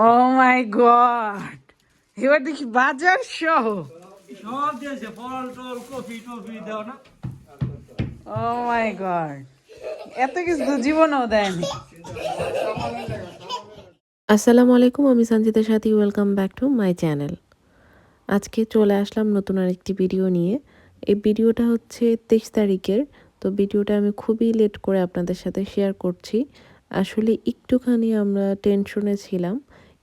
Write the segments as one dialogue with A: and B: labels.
A: ও মাই god এবার দেখি বাজার সহ।
B: সব দিয়েছে ফল টল কফি টফি দাও না।
A: ও মাই গড এত কিছু তো জীবনেও দেয়নি।
C: আসসালামু আলাইকুম আমি Sanjita Sathi welcome back to my channel আজকে চলে আসলাম নতুন আরেকটি ভিডিও নিয়ে। এই ভিডিওটা হচ্ছে তেইশ তারিখের তো ভিডিওটা আমি খুবই লেট করে আপনাদের সাথে শেয়ার করছি। আসলে একটুখানি আমরা টেনশনে ছিলাম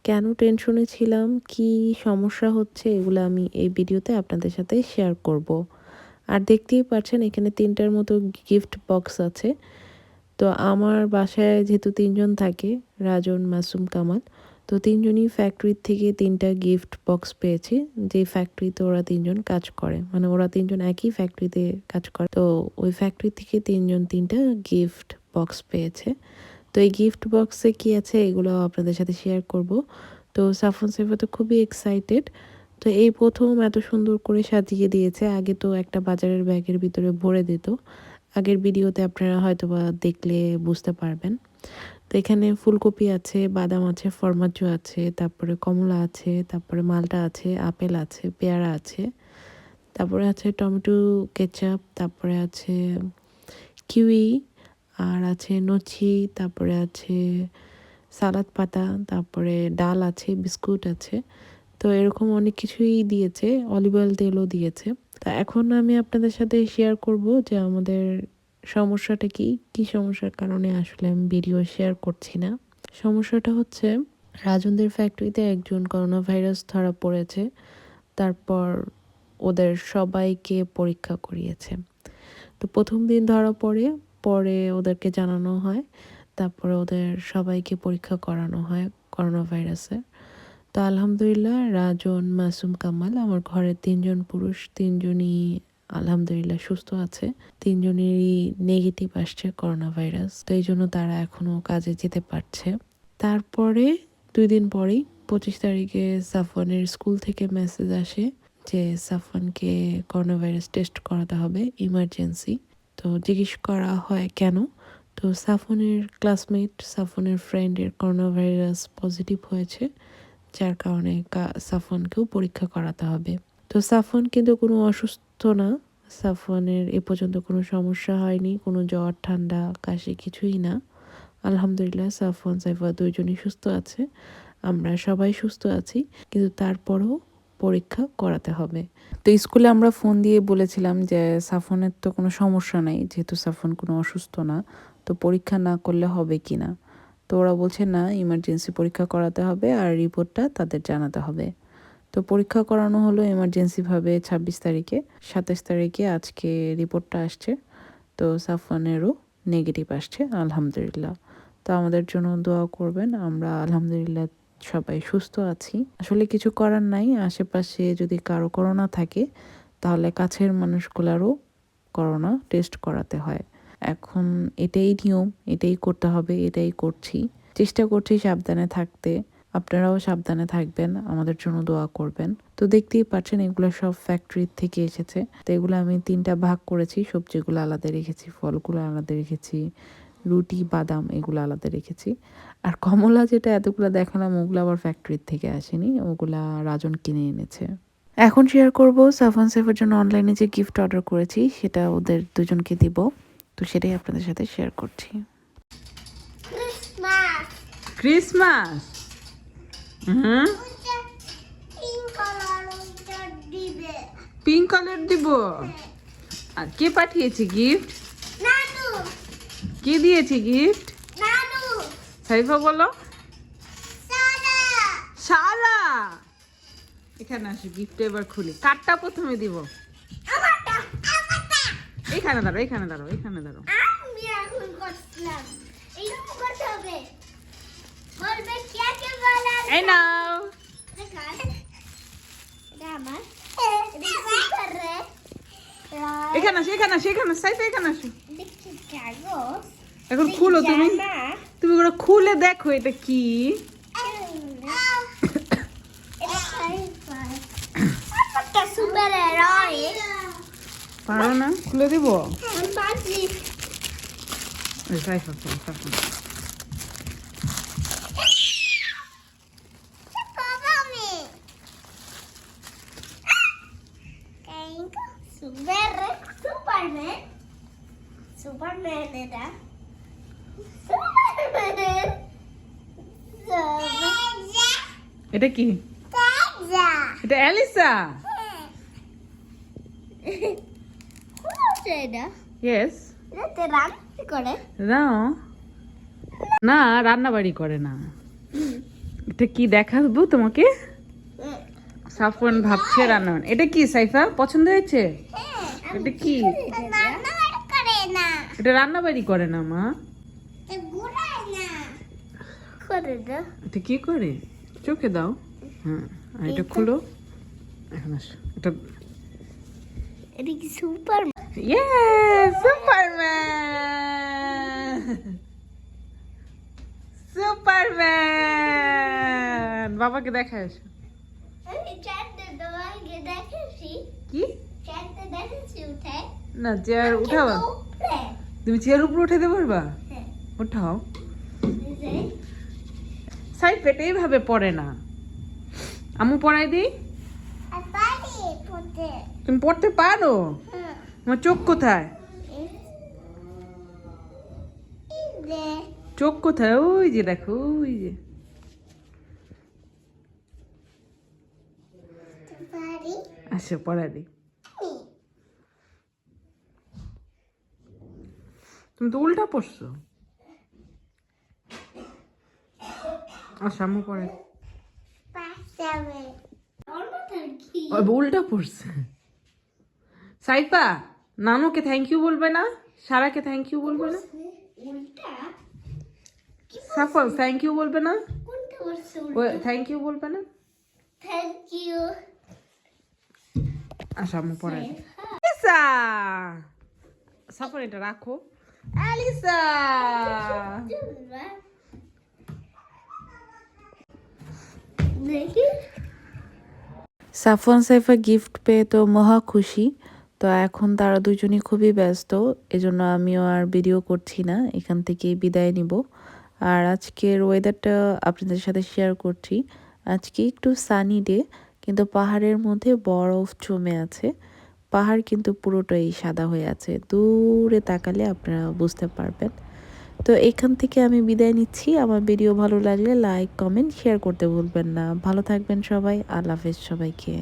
C: কেন টেনশনে ছিলাম? কি সমস্যা হচ্ছে? এগুলো আমি এই ভিডিওতে আপনাদের সাথে শেয়ার করব। আর দেখতেই পাচ্ছেন, এখানে তিনটার মতো গিফট বক্স আছে। তো আমার বাসায় যেহেতু তিনজন থাকে, রাজন, মাসুম, কামাল, তো তিনজনই ফ্যাক্টরির থেকে তিনটা গিফট বক্স পেয়েছি। যে ফ্যাক্টরিতে ওরা তিনজন কাজ করে। মানে ওরা তিনজন একই ফ্যাক্টরিতে কাজ করে। তো ওই ফ্যাক্টরি থেকে তিনজন তিনটা গিফট বক্স পেয়েছে। তো এই গিফট বক্সে কি আছে এগুলো আপনাদের সাথে শেয়ার করব। তো সাফন সাইফা তো খুবই এক্সাইটেড তো এই প্রথম এত সুন্দর করে সাজিয়ে দিয়েছে। আগে তো একটা বাজারের ব্যাগের ভিতরে ভরে দিত। আগের ভিডিওতে আপনারা হয়তো বা দেখলে বুঝতে পারবেন। তো এখানে ফুলকপি আছে, বাদাম আছে ফরমাজু আছে, তারপরে কমলা আছে, তারপরে মালটা আছে, আপেল আছে, পেয়ারা আছে। তারপরে আছে টমেটো, কেচাপ, তারপরে আছে কিউই আর আছে নচি, তারপরে আছে সালাদ পাতা, তারপরে ডাল আছে, বিস্কুট আছে। তো এরকম অনেক কিছুই দিয়েছে অলিভ অয়েল তেলও দিয়েছে। তা এখন আমি আপনাদের সাথে শেয়ার করব যে আমাদের সমস্যাটা কি কি সমস্যার কারণে আসলে আমি ভিডিও শেয়ার করছি না। সমস্যাটা হচ্ছে, রাজনদের ফ্যাক্টরিতে একজন করোনা ভাইরাস ধরা পড়েছে, তারপর ওদের সবাইকে পরীক্ষা করিয়েছে। তো প্রথম দিন ধরা পড়ে পরে ওদেরকে জানানো হয়। তারপরে ওদের সবাইকে পরীক্ষা করানো হয় করোনা ভাইরাসের তো আলহামদুলিল্লাহ, রাজন, মাসুম, কামাল আমার ঘরের তিনজন পুরুষ, তিনজনই আলহামদুলিল্লাহ সুস্থ আছে। তিনজনেরই নেগেটিভ আসছে করোনা ভাইরাস তো এই জন্য তারা এখনও কাজে যেতে পারছে। তারপরে দুই দিন পরেই পঁচিশ তারিখে সাফওয়ানের স্কুল থেকে মেসেজ আসে যে সাফওয়ানকে করোনা ভাইরাস টেস্ট করাতে হবে ইমার্জেন্সি তো জিজ্ঞেস করা হয়, কেন? তো সাফনের ক্লাসমেট সাফনের ফ্রেন্ডের করোনা ভাইরাস পজিটিভ হয়েছে, যার কারণে সাফনকেও পরীক্ষা করাতে হবে। তো সাফন কিন্তু কোনো অসুস্থ না সাফনের এ পর্যন্ত কোনো সমস্যা হয়নি, কোনো জ্বর, ঠান্ডা, কাশি কিছুই না। আলহামদুলিল্লাহ সাফন সাইফা দুইজনই সুস্থ আছে, আমরা সবাই সুস্থ আছি, কিন্তু তারপরও পরীক্ষা করাতে হবে। তো স্কুলে আমরা ফোন দিয়ে বলেছিলাম যে, সাফনের তো কোনো সমস্যা নাই, যেহেতু সাফন কোনো অসুস্থ না, তো পরীক্ষা না করলে হবে কি না? তো ওরা বলছে, না ইমার্জেন্সি পরীক্ষা করাতে হবে আর রিপোর্টটা তাদের জানাতে হবে। তো পরীক্ষা করানো হলো এমার্জেন্সিভাবে ছাব্বিশ তারিখে। সাতাশ তারিখে আজকে রিপোর্টটা আসছে। তো সাফওয়ানেরও নেগেটিভ আসছে, আলহামদুলিল্লাহ। তো আমাদের জন্য দোয়া করবেন, আমরা আলহামদুলিল্লাহ সবাই সুস্থ আছি। আসলে কিছু করার নাই, আশেপাশে যদি কারও করোনা থাকে, তাহলে কাছের মানুষগুলারও করোনা টেস্ট করাতে হয়। এখন এটাই নিয়ম, এটাই করতে হবে, এটাই করছি। চেষ্টা করছি সাবধানে থাকতে। আপনারাও সাবধানে থাকবেন, আমাদের জন্য দোয়া করবেন। তো দেখতেই পাচ্ছেন, এগুলো সব ফ্যাক্টরি থেকে এসেছে। তো এগুলো আমি তিনটা ভাগ করেছি, সবজিগুলো আলাদা রেখেছি, ফলগুলো আলাদা রেখেছি। রুটি বাদাম এগুলো আলাদা রেখেছি। আর কমলা যেটা এতগুলো দেখালাম ওগুলো আবার ফ্যাক্টরির থেকে আসেনি ওগুলা রাজন কিনে এনেছে। এখন শেয়ার করব সাফান সেফের জন্য অনলাইনে যে গিফট অর্ডার করেছি সেটা ওদের দুজনকে দিব। তো সেটাই আপনাদের সাথে শেয়ার করছি।
A: ক্রিসমাস হুম? পিঙ্ক কালার দিব। আর কে পাঠিয়েছে গিফট কে দিয়েছি গিফট সাইফা বলো। শালা এখানে আসো গিফট এবার খুলি। কার্ডটা প্রথমে দিব। এখানে দাঁড়ো এখানে দাঁড়ো এখানে দাঁড়ো এই নাও। এখানে আসো এখানে আসো এখানে আসো, সাইফা এখানে আসো। এখন খুলো তুমি তুমি ওগুলো খুলে দেখো এটা কি পারো না খুলে দিব Super, Superman, Superman era.
D: এটা
A: কি? এটা অ্যালিসা। ইয়েস
D: করে
A: না। না রান্না বাড়ি করে না। এটা কি দেখাবো তোমাকে? সাফওয়ান ভাবছে রান্না এটা কি সাইফা পছন্দ হয়েছে? এটা কি? এটা রান্না বাড়ি করে না মা।
D: করে দাও
A: এটা কি করে? চোখে দাও। হ্যাঁ আর এটা খুলো। এখন আসো। এটা
D: এটা কি সুপার
A: Yes, Superman! Superman! বাবাকে।
D: আমি চারটে
A: কি? না চেয়ার উঠাবা। তুমি চেয়ার উপরে উঠাতে পারবা?
D: হ্যাঁ,
A: উঠাও। সাইড পেটে এইভাবে পড়ে না। আমু পড়াই দিই। তুমি পড়তে পারো? তোমার চোখ কোথায়? চোখ কোথায়? ওই যে দেখো ওই যে। আচ্ছা পড়াই দিই তুমি তো উল্টা পড়ছো। আচ্ছা
D: মাথায় কি?
A: ও, উল্টা পড়ছে সাইফা নানুকে থ্যাংক ইউ বলবে না সারাকে থ্যাংক ইউ বলবে না? সাফল থ্যাংক ইউ বলবে না ও থ্যাংক ইউ বলবে না
D: you.
A: আচ্ছা আম্মু পড়ে আলিসা সাফল এটা রাখো আলিসা
C: সাফওয়ান সাইফা গিফট পেয়ে তো মহা খুশি। তো এখন তারা দুজনই খুবই ব্যস্ত, এজন্য আমিও আর ভিডিও করছি না, এখান থেকে বিদায় নিব। আর আজকের ওয়েদারটা আপনাদের সাথে শেয়ার করছি। আজকে একটু সানি ডে কিন্তু পাহাড়ের মধ্যে বরফ জমে আছে। পাহাড় কিন্তু পুরোটাই সাদা হয়ে আছে, দূরে তাকালে আপনারা বুঝতে পারবেন। তো এখান থেকে আমি বিদায় নিচ্ছি। আমার ভিডিও ভালো লাগলে লাইক, কমেন্ট শেয়ার করতে ভুলবেন না। ভালো থাকবেন সবাই। আল্লাহ হাফেজ সবাইকে।